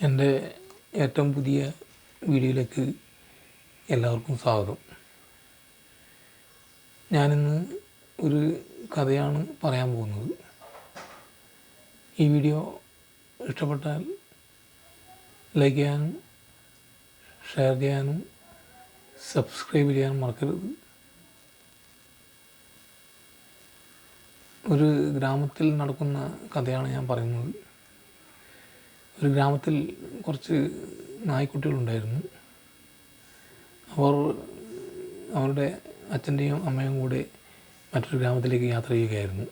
എന്റെ ഏറ്റവും പുതിയ വീഡിയോയിലേക്ക് എല്ലാവർക്കും സ്വാഗതം. ഞാനിന്ന് ഒരു കഥയാണ് പറയാൻ പോകുന്നത്. ഈ വീഡിയോ ഇഷ്ടപ്പെട്ടാൽ ലൈക്ക് ചെയ്യാനും ഷെയർ ചെയ്യാനും സബ്സ്ക്രൈബ് ചെയ്യാനും മറക്കരുത്. ഒരു ഗ്രാമത്തിൽ നടക്കുന്ന കഥയാണ് ഞാൻ പറയുന്നത്. ഒരു ഗ്രാമത്തിൽ കുറച്ച് നായ്ക്കുട്ടികളുണ്ടായിരുന്നു. അവർ അവരുടെ അച്ഛന്റെയും അമ്മയും കൂടെ മറ്റൊരു ഗ്രാമത്തിലേക്ക് യാത്ര ചെയ്യുകയായിരുന്നു.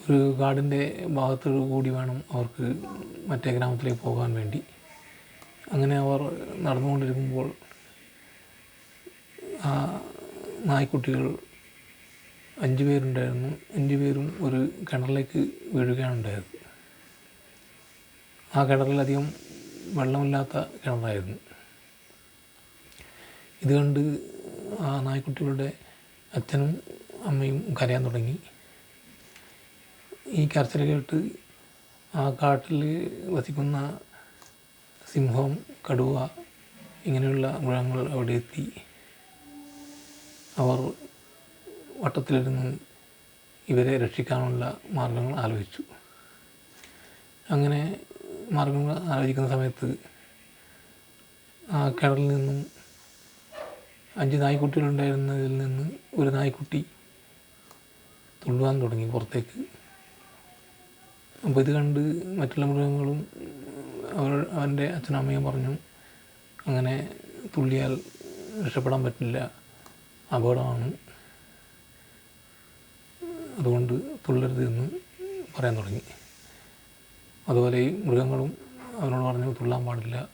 ഒരു കാടിന്റെ ഭാഗത്ത് കൂടി വേണം അവർക്ക് മറ്റേ ഗ്രാമത്തിലേക്ക് പോകാൻ വേണ്ടി. അങ്ങനെ അവർ നടന്നുകൊണ്ടിരിക്കുമ്പോൾ ആ നായ്ക്കുട്ടികൾ അഞ്ച് പേരുണ്ടായിരുന്നു അഞ്ച് പേരും ഒരു കിണറിലേക്ക് വീഴുകയാണ് ഉണ്ടായത് ആ കിണറിലധികം വെള്ളമില്ലാത്ത കിണറായിരുന്നു. ഇത് കണ്ട് ആ നായ്ക്കുട്ടികളുടെ അച്ഛനും അമ്മയും കരയാൻ തുടങ്ങി. ഈ കരച്ചിൽ കേട്ട് ആ കാട്ടിൽ വസിക്കുന്ന സിംഹം കടുവ ഇങ്ങനെയുള്ള മൃഗങ്ങൾ അവിടെ എത്തി. അവർ വട്ടത്തിലിരുന്ന് ഇവരെ രക്ഷിക്കാനുള്ള മാർഗങ്ങൾ ആലോചിച്ചു. അങ്ങനെ മാർഗങ്ങൾ ആലോചിക്കുന്ന സമയത്ത് ആ കടലിൽ നിന്നും അഞ്ച് നായ്ക്കുട്ടികളുണ്ടായിരുന്നതിൽ നിന്ന് ഒരു നായ്ക്കുട്ടി തുള്ളുവാൻ തുടങ്ങി പുറത്തേക്ക്. അപ്പോൾ ഇത് കണ്ട് മറ്റുള്ള മൃഗങ്ങളും അവർ അവന്റെ അച്ഛനും അമ്മയും പറഞ്ഞു അങ്ങനെ തുള്ളിയാൽ രക്ഷപ്പെടാൻ പറ്റില്ല അപകടമാണ്. അതുകൊണ്ട് തുള്ളരുത് എന്ന് പറയാൻ തുടങ്ങി. അതുപോലെ ഈ മൃഗങ്ങളും അവനോട് പറഞ്ഞു തുള്ളാൻ പാടില്ല.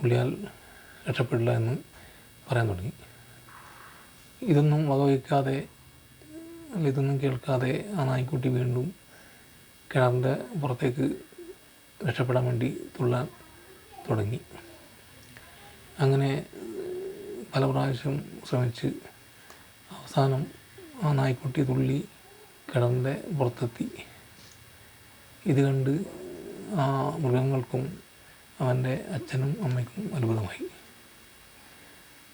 തുള്ളിയാൽ രക്ഷപ്പെടില്ല എന്ന് പറയാൻ തുടങ്ങി. ഇതൊന്നും വകവയ്ക്കാതെ ഇതൊന്നും കേൾക്കാതെ ആ നായ്ക്കുട്ടി വീണ്ടും കിണറിന്റെ പുറത്തേക്ക് രക്ഷപ്പെടാൻ വേണ്ടി തുള്ളാൻ തുടങ്ങി. അങ്ങനെ പല പ്രാവശ്യം ശ്രമിച്ച് അവസാനം ആ നായ്ക്കുട്ടി തുള്ളി കിണറിന്റെ പുറത്തെത്തി. ഇത് കണ്ട് ആ മൃഗങ്ങൾക്കും അവന്റെ അച്ഛനും അമ്മയ്ക്കും അത്ഭുതമായി.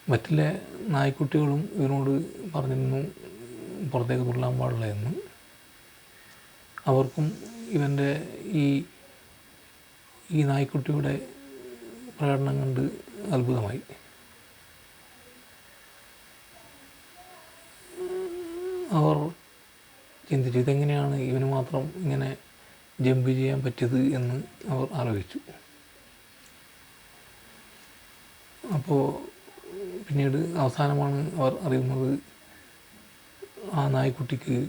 മറ്റുള്ള നായ്ക്കുട്ടികളും ഇവനോട് പറഞ്ഞിരുന്നു പുറത്തേക്ക് തുള്ളാൻ പാടില്ല എന്ന്. അവർക്കും ഇവന്റെ ഈ ഈ നായ്ക്കുട്ടിയുടെ പ്രകടനം കണ്ട് അത്ഭുതമായി. അവർ ചിന്തിച്ചു ഇതെങ്ങനെയാണ് ഇവന് മാത്രം ഇങ്ങനെ ജമ്പ് ചെയ്യാൻ പറ്റിയത് എന്ന് അവർ ആലോചിച്ചു. അപ്പോൾ പിന്നീട് അവസാനമാണ് അവർ അറിയുന്നത് ആ നായ്ക്കുട്ടിക്ക്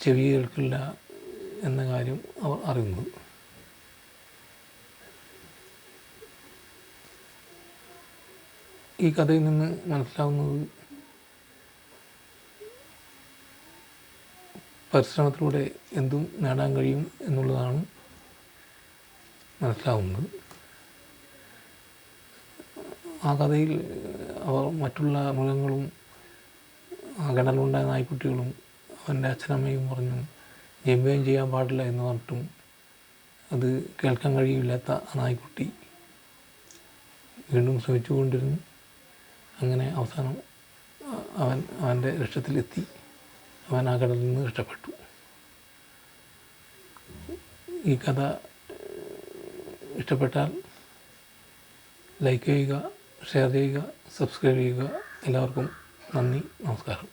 ചെവി കേൾക്കില്ല എന്ന കാര്യം അവർ അറിയുന്നത്. ഈ കഥയിൽ നിന്ന് മനസ്സിലാവുന്നത് പരിശ്രമത്തിലൂടെ എന്തും നേടാൻ കഴിയും എന്നുള്ളതാണ് മനസ്സിലാവുന്നത്. ആ കഥയിൽ അവർ മറ്റുള്ള മൃഗങ്ങളും ആ കിണറിലുണ്ടായ നായ്ക്കുട്ടികളും അവന്റെ അച്ഛനമ്മയും പറഞ്ഞു ജമ്പയും ചെയ്യാൻ പാടില്ല എന്ന് പറഞ്ഞിട്ടും അത് കേൾക്കാൻ കഴിയില്ലാത്ത ആ നായ്ക്കുട്ടി വീണ്ടും ശ്രമിച്ചുകൊണ്ടിരുന്നു. അങ്ങനെ അവസാനം അവൻ അവന്റെ ലക്ഷ്യത്തിലെത്തി. അവൻ ആ കടലിൽ നിന്ന് രക്ഷപ്പെട്ടു ഈ കഥ ഇഷ്ടപ്പെട്ടാൽ ലൈക്ക് ചെയ്യുക ഷെയർ ചെയ്യുക സബ്സ്ക്രൈബ് ചെയ്യുക. എല്ലാവർക്കും നന്ദി നമസ്കാരം.